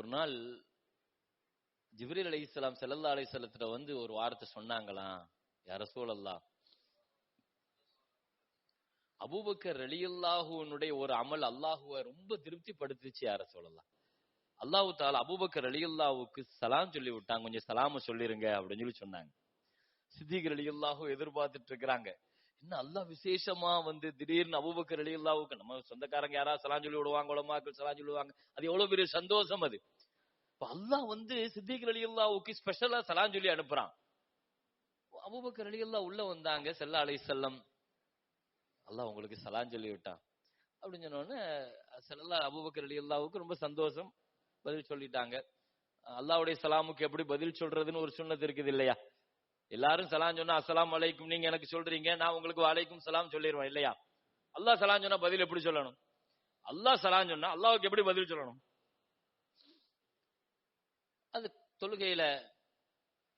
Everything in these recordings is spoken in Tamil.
ஒரு நாள் ஜிப்ரீல் அலி இஸ்லாம் செல்லல்லா அலி செல்லத்துல வந்து ஒரு வார்த்தை சொன்னாங்களாம் யார சூழல்லா அபூபக்கர் அலியுல்லாஹுனுடைய ஒரு அமல் அல்லாஹுவ ரொம்ப திருப்தி படுத்துச்சு யார சொல்லலாம் அல்லாஹு தால அபூபக்கர் அலியுல்லாவுக்கு சலாம் சொல்லி விட்டாங்க கொஞ்சம் சலாம சொல்லிருங்க அப்படின்னு சொல்லி சொன்னாங்க. சித்திகர் அலியுல்லாஹு எதிர்பார்த்துட்டு இருக்கிறாங்க. என்ன நல்லா விசேஷமா வந்து திடீர்னு அபுபக்கர் ரலியல்லாஹுக்கு நம்ம சொந்தக்காரங்க யாராவது சலாம் சொல்லி விடுவாங்க உலமாக்கள் சலாம் சொல்லுவாங்க அது எவ்வளவு பெரிய சந்தோஷம் அது. இப்ப அல்லாஹ் வந்து சித்திக் ரலியல்லாஹுக்கு ஸ்பெஷலா சலாம் சொல்லி அனுப்புறான். அபுபக்கர் ரலியல்லாஹு உள்ள வந்தாங்க செல்லா அலை செல்லம் அல்லாஹ் உங்களுக்கு சலாம் சொல்லி விட்டான். அப்படின்னு சொன்ன உடனே செல்லா அபுபக்கர் ரலியல்லாஹுக்கு ரொம்ப சந்தோஷம். பதில் சொல்லிட்டாங்க. அல்லாஹ்வுடைய சலாமுக்கு எப்படி பதில் சொல்றதுன்னு ஒரு சுண்ணத்து இருக்குது இல்லையா? எல்லாரும் சலாம் சொன்னா அசலாம் அலைக்கும் நீங்க எனக்கு சொல்றீங்க நான் உங்களுக்கு வலைக்கும் சலாம் சொல்லிடுவேன் இல்லையா? அல்லாஹ் சலாம் சொன்னா பதில் எப்படி சொல்லணும்? அல்லாஹ் சலாம் சொன்னா அல்லாவுக்கு எப்படி பதில் சொல்லணும்? அது தொழுகையில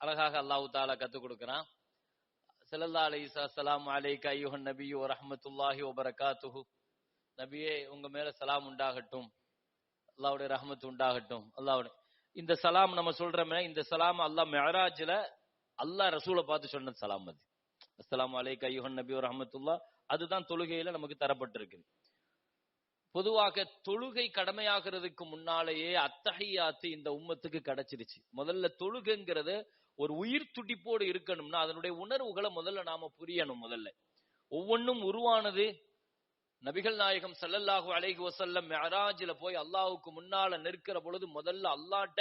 அழகாக அல்லாஹ் தாலா கத்துக் கொடுக்கிறான். ஸல்லல்லாஹு அலைஹி சலாம் அலைக் அய்யுஹன் நபி ஓ ரஹமத்துல்லாஹி வ பரகாத்துஹு. நபியே உங்க மேல சலாம் உண்டாகட்டும். அல்லாவுடைய ரஹமத்து உண்டாகட்டும். அல்லாவுடைய இந்த சலாம் நம்ம சொல்றோமே இந்த சலாம் அல்லாஹ் மிஅராஜ்ல அல்லாஹ் ரசூலை பார்த்து சொன்ன சலாம் அது. அஸ்லாம் அலைக் ஐயுஹன் நபி ரஹமத்துல்லா. அதுதான் தொழுகையில நமக்கு தரப்பட்டிருக்கு. பொதுவாக தொழுகை கடமையாகிறதுக்கு முன்னாலேயே அத்தகையாத்து இந்த உம்மத்துக்கு கிடைச்சிருச்சு. முதல்ல தொழுகைங்கிறது ஒரு உயிர் துடிப்போடு இருக்கணும்னா அதனுடைய உணர்வுகளை முதல்ல நாம புரியணும் முதல்ல. ஒவ்வொன்றும் உருவானது நபிகள் நாயகம் சல்லல்லாஹு அலைஹி வசல்லம் மிஅராஜில போய் அல்லாஹுக்கு முன்னால நிற்கிற பொழுது முதல்ல அல்லாட்ட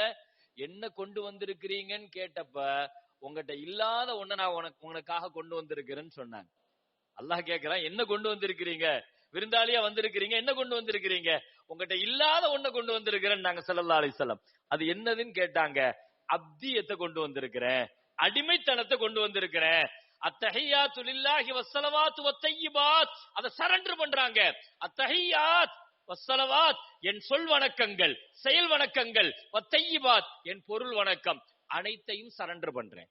என்ன கொண்டு வந்திருக்கிறீங்கன்னு கேட்டப்ப உங்ககிட்ட இல்லாத ஒண்ணு நான் உனக்கு உனக்காக கொண்டு வந்திருக்கிறேன்னு சொன்னாங்க. அல்லாஹ் கேக்குறான் என்ன கொண்டு வந்திருக்கிறீங்க? விருந்தாளியா வந்திருக்கிறீங்க? என்ன கொண்டு வந்திருக்கிறீங்க? உங்ககிட்ட இல்லாத ஒண்ண கொண்டு வந்திருக்கிறேன் நாங்க ஸல்லல்லாஹு அலைஹி அது என்னதுன்னு கேட்டாங்க அப்தியத்தை கொண்டு வந்திருக்கிறேன். அடிமைத்தனத்தை கொண்டு வந்திருக்கிறேன். அத்தஹியாத்து துலில்லாஹி வசலவாத் வத்தையிபாத் அத சரண்டர் பண்றாங்க. அத்தஹியாத் வசலவாத் என் சொல் வணக்கங்கள் செயல் வணக்கங்கள் வத்தையிபாத் என் பொருள் வணக்கம். அனைத்தையும் சரண்டர் பண்றேன்.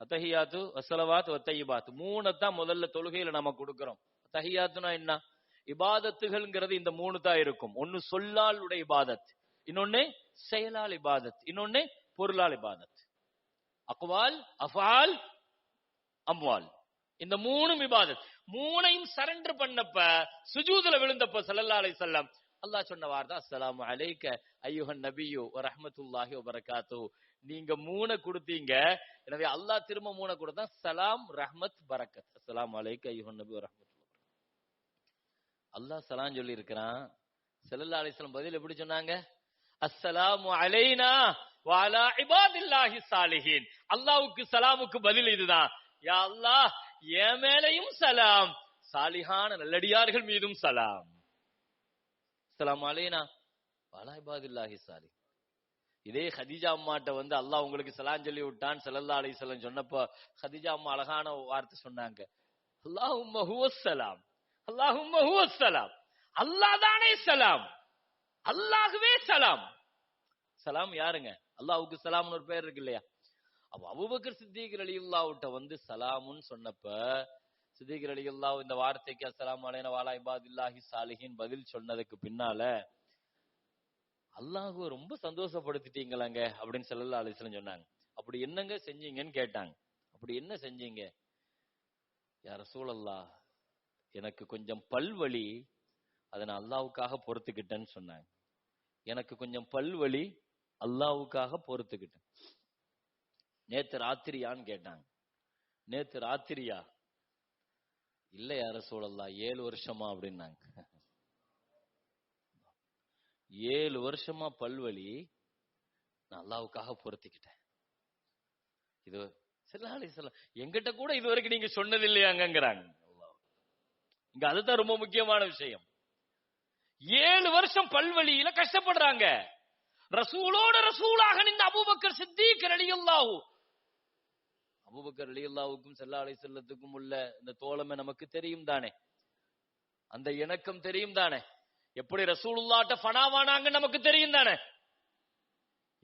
அத்தஹியாத்து வஸ்ஸலவாத் வத்தய்யிபாத் மூணைத்தான் முதல்ல தொழுகையில நம்ம கொடுக்கிறோம். தஹியாத்துனா என்ன? இபாதத்துகள்ங்கிறது இந்த மூணு தான் இருக்கும். ஒன்னு சொல்லால் உடைய இபாதத். இன்னொன்னு செயலால் இபாதத். இன்னொன்னு பொருளால் இபாதத். அக்வால் அஃபால் அம்வால். இந்த மூணும் இபாதத். மூணையும் சரண்டர் பண்ணப்ப சுஜூதுல விழுந்தப்ப ஸல்லல்லாஹு அலைஹி அல்லாஹ் சொன்ன வார்த்தை அஸ்லாம் அலைக்க ஐயுஹன் நபியு ரஹமத்துல்லாஹி வரகாத்து நீங்க மூணை கொடுத்தீங்க. எனவே அல்லாஹ் திரும்ப மூணை கொடுத்தா சலாம் ரஹ்மத் பரக்கத். அஸ்லாம் அலைக்கு ஐயோ நபி ரஹமத் அல்லாஹ் சலாம் சொல்லி இருக்கிறான் ஸல்லல்லாஹு அலிஸ்லாம் பதில் எப்படி சொன்னாங்க? அஸ்ஸலாம் அலைனா வாலா இபாதில்லாஹி சாலிஹின் அல்லாஹ்வுக்கு சலாமுக்கு பதில் இதுதான். யா அல்லாஹ் என் மேலையும் சலாம். சாலிஹான நல்லடியார்கள் மீதும் சலாம். சலாம் அலைனா வாலா இபாதில்லாஹி சாலி இதே ஹதீஜா அம்மாட்ட வந்து அல்லாஹ் உங்களுக்கு சலாம் சொல்லி விட்டான் ஸல்லல்லாஹு அலி வஸல்லம் சொன்னப்போ ஹதீஜா அம்மா அழகான வார்த்தை சொன்னாங்க. அல்லாஹு ஹுவஸ் சலாம் அல்லாஹும்ம சலாம் அல்லாஹ் தானே சலாம் அல்லாஹ்வே சலாம் சலாம் யாருங்க? அல்லாஹ்வுக்கு சலாம்னு ஒரு பேர் இருக்கு இல்லையா? அப்ப அபுபக்கர் சித்திகர் ரலியல்லாஹுட்ட வந்து சலாமுன்னு சொன்னப்ப சித்திகர் ரலியல்லாஹு இந்த வார்த்தைக்கு அஸ்ஸலாமு அலைன வாலா இபாதில்லாஹி சாலிஹின் பதில் சொன்னதுக்கு பின்னால அல்லாஹ்வை ரொம்ப சந்தோஷப்படுத்திட்டீங்களாங்க அப்படின்னு செல்லல்லா அலிஸ்லம் சொன்னாங்க. அப்படி என்னங்க செஞ்சீங்கன்னு கேட்டாங்க. அப்படி என்ன செஞ்சீங்க? யார சூழல்லா எனக்கு கொஞ்சம் பல்வழி அதை நான் அல்லாவுக்காக பொறுத்துக்கிட்டேன்னு சொன்னாங்க. எனக்கு கொஞ்சம் பல்வழி அல்லாஹ்வுக்காக பொறுத்துக்கிட்டேன். நேத்து ராத்திரியான்னு கேட்டாங்க. நேத்து ராத்திரியா? இல்ல யார சூழல்லா ஏழு வருஷமா அப்படின்னாங்க. ஏழு வருஷமா பல்வலி நான் அல்லாவுக்காக பொருத்திக்கிட்டேன். இது சிலாலி சொல்ல எங்கிட்ட கூட இது வரைக்கும் நீங்க சொன்னது இல்லையாங்கிறாங்க இங்க அதுதான் ரொம்ப முக்கியமான விஷயம். ஏழு வருஷம் பல்வழியில கஷ்டப்படுறாங்க. ரசூலோட ரசூலாக நின்று அபுபக்கர் சித்திக் ரலியல்லாஹு. அபூபக்கர் அலியுல்லாவுக்கும் செல்லாலை செல்லத்துக்கும் உள்ள இந்த தோழமை நமக்கு தெரியும் தானே? அந்த இணக்கம் தெரியும் தானே? எப்படி ரசூலுல்லாட்ட ஃபனாவானாங்க நமக்கு தெரியும் தானே?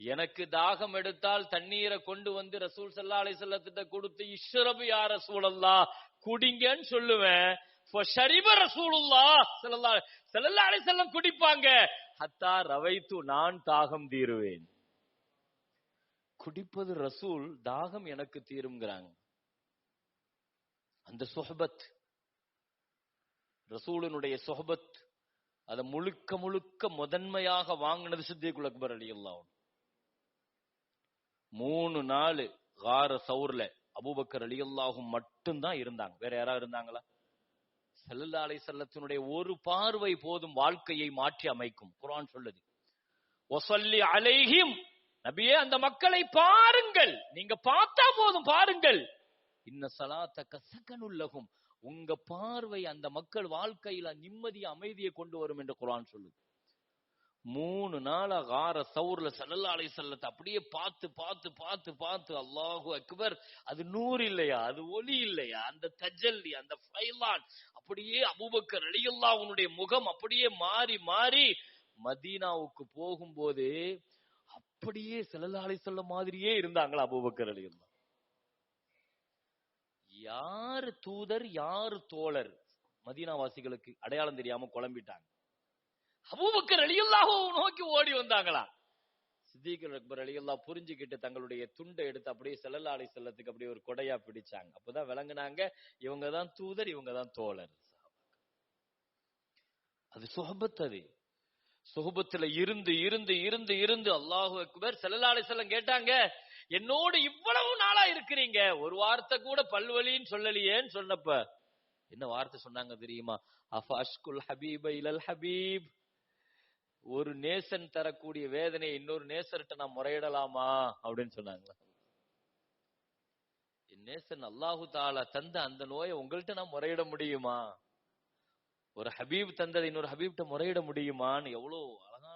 எனக்கு தாகம் எடுத்தால் தண்ணீரை கொண்டு வந்து ரசூல் சல்லா அலைஹி வஸல்லத்திட்ட கொடுத்து இஷ்ரபு யார் ரசூலல்லா குடிங்கன்னு சொல்லுவேன். ஃபஷரிப ரசூலுல்லாஹ் ஸல்லல்லாஹு ஸல்லல்லாஹு அலைஹி செல்லம் குடிப்பாங்க. ஹத்தா ரவைத்து நான் தாகம் தீருவேன். குடிப்பது ரசூல் தாகம் எனக்கு தீருங்கிறாங்க அந்த சொஹபத் ரசூலனுடைய சொஹபத் அதை முழுக்க முழுக்க முதன்மையாக வாங்கினது சித்திகுல் அக்பர் அலி அல்லாஹ் மூணு நாள் கார சவுர்ல அபூபக்கர் அலி அல்லாஹும் மட்டும்தான் இருந்தாங்க. வேற யாராவது இருந்தாங்களா? செல்லல்லா அலை செல்லத்தினுடைய ஒரு பார்வை போதும் வாழ்க்கையை மாற்றி அமைக்கும். குரான் சொல்லுது. ஒசல்லி அலைஹிம் நபியே அந்த மக்களை பாருங்கள். நீங்க பார்த்தா போதும் பாருங்கள். இன்ன சலாத்த கசகனுள்ளகும் உங்க பார்வை அந்த மக்கள் வாழ்க்கையில நிம்மதி அமைதியை கொண்டு வரும் என்று குரான் சொல்லுது. மூணு நாளா கார சவுர்ல சல்லல்லா அலை செல்லத்தை அப்படியே பார்த்து பார்த்து பார்த்து பார்த்து அல்லாஹு அக்பர் அது நூறு இல்லையா? அது ஒளி இல்லையா? அந்த தஜல்லி அந்த ஃபைலான் அப்படியே அபூபக்கர் அலியல்லாஹ் உன்னுடைய முகம் அப்படியே மாறி மாறி மதீனாவுக்கு போகும்போது அப்படியே சல்லல்லா அலை சொல்ல மாதிரியே இருந்தாங்களா அபூபக்கர் அலியல்லாஹ் யாரு தூதர் யாரு தோழர்? மதீனாவாசிகளுக்கு அடையாளம் தெரியாம குழம்பிட்டாங்க. அபூபக்கர் அலியல்லாஹோ நோக்கி ஓடி வந்தாங்களா? சித்திகர் அக்பர் அலியல்லா புரிஞ்சுக்கிட்டு தங்களுடைய துண்டை எடுத்து அப்படியே செல்லல்லா செல்லத்துக்கு அப்படியே ஒரு கொடையா பிடிச்சாங்க. அப்பதான் விளங்குனாங்க இவங்க தான் தூதர் இவங்க தான் தோழர். அது சுகபத் அது. சுகபத்துல இருந்து இருந்து இருந்து இருந்து அல்லாஹு அக்பர் செல்லல்லா செல்லம் கேட்டாங்க என்னோடு இவ்வளவு இருக்கிறீங்க? ஒரு வார்த்தை கூட பல்வழின்னு சொல்லலையேன்னு சொன்னப்ப. என்ன வார்த்தை சொன்னாங்க தெரியுமா? அஃபாஷ்குல் ஹபீப இலல் ஹபீப். ஒரு நேசன் தரக்கூடிய வேதனை இன்னொரு நேசர்கிட்ட நான் முறையிடலாமா? அப்படின்னு சொன்னாங்களா? என் நேசன் அல்லாஹு தாலா தந்த அந்த நோயை உங்கள்கிட்ட நான் முறையிட முடியுமா? ஒரு ஹபீப் தந்ததை இன்னொரு ஹபீப்கிட்ட முறையிட முடியுமான்னு எவ்வளவு அழகான